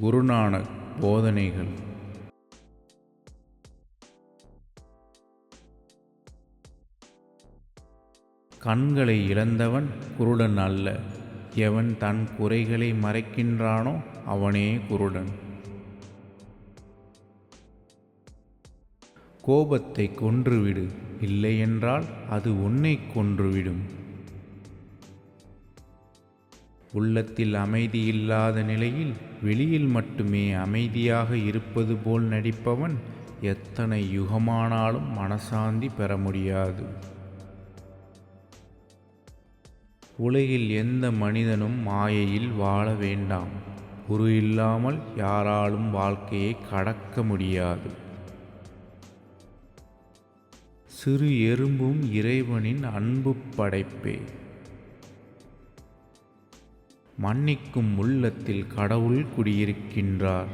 குருநானக் போதனைகள். கண்களை இழந்தவன் குருடன் அல்ல. எவன் தன் குறைகளை மறைக்கின்றானோ அவனே குருடன். கோபத்தை கொன்றுவிடு. இல்லையென்றால் அது உன்னை கொன்றுவிடும். உள்ளத்தில் அமைதி இல்லாத நிலையில் வெளியில் மட்டுமே அமைதியாக இருப்பது போல் நடிப்பவன் எத்தனை யுகமானாலும் மனசாந்தி பெற முடியாது. உலகில் எந்த மனிதனும் மாயையில் வாழ வேண்டாம். குரு இல்லாமல் யாராலும் வாழ்க்கையை கடக்க முடியாது. சிறு எறும்பும் இறைவனின் அன்பு படைப்பே. மன்னிக்கும் உள்ளத்தில் கடவுள் குடியிருக்கின்றார்.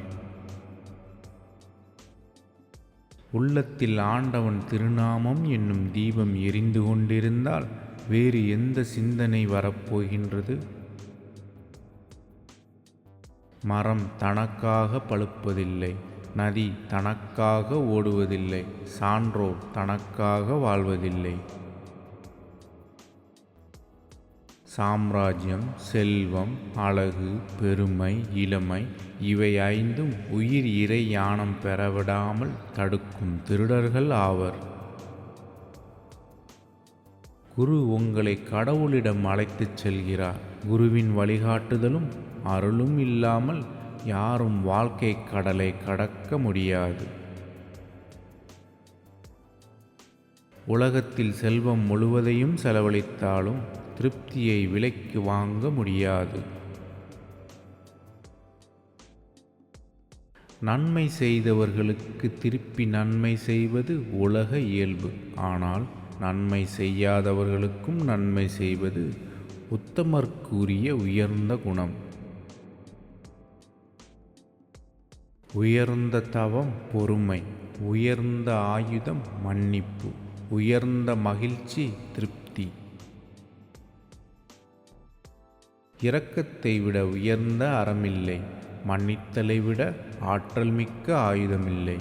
உள்ளத்தில் ஆண்டவன் திருநாமம் என்னும் தீபம் எரிந்து கொண்டிருந்தால் வேறு எந்த சிந்தனை வரப்போகின்றது? மரம் தனக்காக பழுப்பதில்லை நதி தனக்காக ஓடுவதில்லை சான்றோர் தனக்காக வாழ்வதில்லை. சாம்ராஜ்யம் செல்வம் அழகு பெருமை இளமை இவை ஐந்தும் உயிர் இறை யானம் பெறவிடாமல் தடுக்கும் திருடர்கள் ஆவர். குரு உங்களை கடவுளிடம் அழைத்துச் செல்கிறார். குருவின் வழிகாட்டுதலும் அருளும் இல்லாமல் யாரும் வாழ்க்கை கடலை கடக்க முடியாது. உலகத்தில் செல்வம் முழுவதையும் செலவழித்தாலும் திருப்தியை விலைக்கு வாங்க முடியாது. நன்மை செய்தவர்களுக்கு திருப்பி நன்மை செய்வது உலக இயல்பு. ஆனால் நன்மை செய்யாதவர்களுக்கும் நன்மை செய்வது உத்தமர்க்குரிய உயர்ந்த குணம். உயர்ந்த தவம் பொறுமை உயர்ந்த ஆயுதம் மன்னிப்பு. உயர்ந்த மகிழ்ச்சி திருப்தி. இரக்கத்தை விட உயர்ந்த அறமில்லை. மன்னித்தலை விட ஆற்றல் மிக்க ஆயுதமில்லை.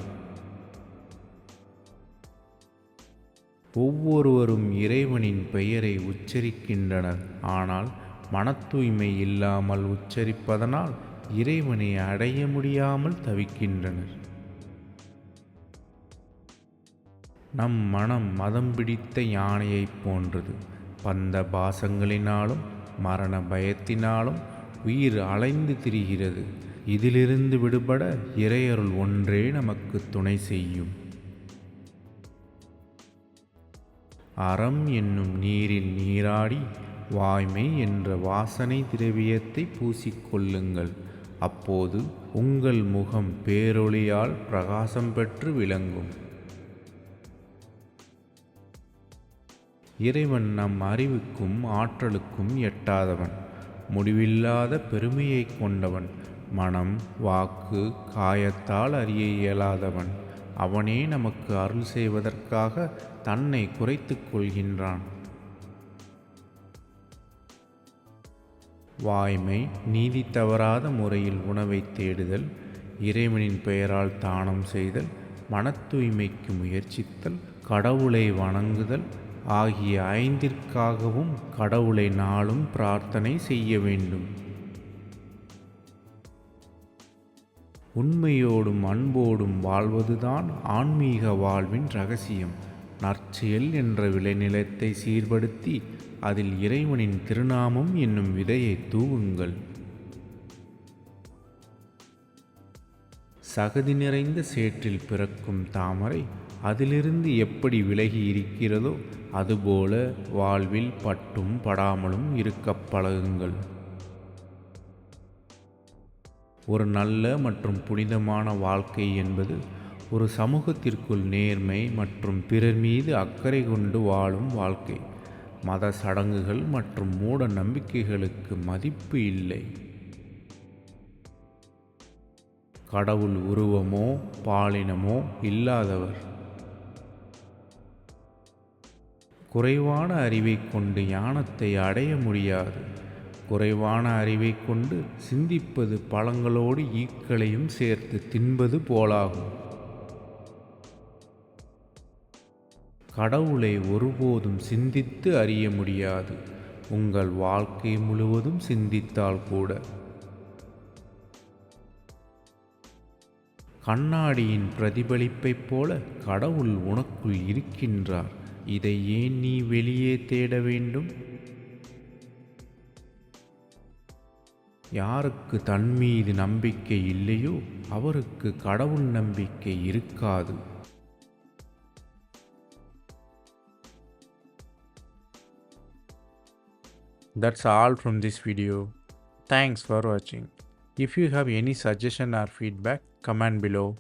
ஒவ்வொருவரும் இறைவனின் பெயரை உச்சரிக்கின்றனர் ஆனால் மன தூய்மை இல்லாமல் உச்சரிப்பதனால் இறைவனை அடைய முடியாமல் தவிக்கின்றனர். நம் மனம் மதம் பிடித்த யானையைப் போன்றது. பந்த பாசங்களினாலும் மரண பயத்தினாலும் உயிர் அலைந்து திரிகிறது. இதிலிருந்து விடுபட இறையருள் ஒன்றே நமக்கு துணை செய்யும். அறம் என்னும் நீரில் நீராடி வாய்மை என்ற வாசனை திரவியத்தை பூசிக்கொள்ளுங்கள். அப்போது உங்கள் முகம் பேரொளியால் பிரகாசம் பெற்று விளங்கும். இறைவன் நம் அறிவுக்கும் ஆற்றலுக்கும் எட்டாதவன். முடிவில்லாத பெருமையை கொண்டவன். மனம் வாக்கு காயத்தால் அறிய இயலாதவன். அவனே நமக்கு அருள் செய்வதற்காக தன்னை குறைத்து கொள்கின்றான். வாய்மை நீதி தவறாத முறையில் உணவை தேடுதல் இறைவனின் பெயரால் தானம் செய்தல் மன தூய்மைக்கு முயற்சித்தல் கடவுளை வணங்குதல் ஆகிய ஐந்திற்காகவும் கடவுளை நாளும் பிரார்த்தனை செய்ய வேண்டும். உண்மையோடும் அன்போடும் வாழ்வதுதான் ஆன்மீக வாழ்வின் ரகசியம். நற்செயல் என்ற விளைநிலத்தை சீர்படுத்தி அதில் இறைவனின் திருநாமம் என்னும் விதையை தூவுங்கள். சகதி நிறைந்த சேற்றில் பிறக்கும் தாமரை அதிலிருந்து எப்படி விலகி இருக்கிறதோ அதுபோல வாழ்வில் பட்டும் படாமலும் இருக்க பழகுங்கள். ஒரு நல்ல மற்றும் புனிதமான வாழ்க்கை என்பது ஒரு சமூகத்திற்குள் நேர்மை மற்றும் பிறர் மீது அக்கறை கொண்டு வாழும் வாழ்க்கை. மத சடங்குகள் மற்றும் மூட நம்பிக்கைகளுக்கு மதிப்பு இல்லை. கடவுள் உருவமோ பாலினமோ இல்லாதவர். குறைவான அறிவை கொண்டு ஞானத்தை அடைய முடியாது. குறைவான அறிவை கொண்டு சிந்திப்பது பழங்களோடு ஈக்களையும் சேர்த்து தின்பது போலாகும். கடவுளை ஒருபோதும் சிந்தித்து அறிய முடியாது. உங்கள் வாழ்க்கை முழுவதும் சிந்தித்தால் கூட. கண்ணாடியின் பிரதிபலிப்பைப் போல கடவுள் உனக்குள் இருக்கின்றார். இதை ஏன் நீ வெளியே தேட வேண்டும் யாருக்கு தன் மீது நம்பிக்கை இல்லையோ அவருக்கு கடவுள் நம்பிக்கை இருக்காது That's all from this video. Thanks for watching. If you have any suggestion or feedback, comment below.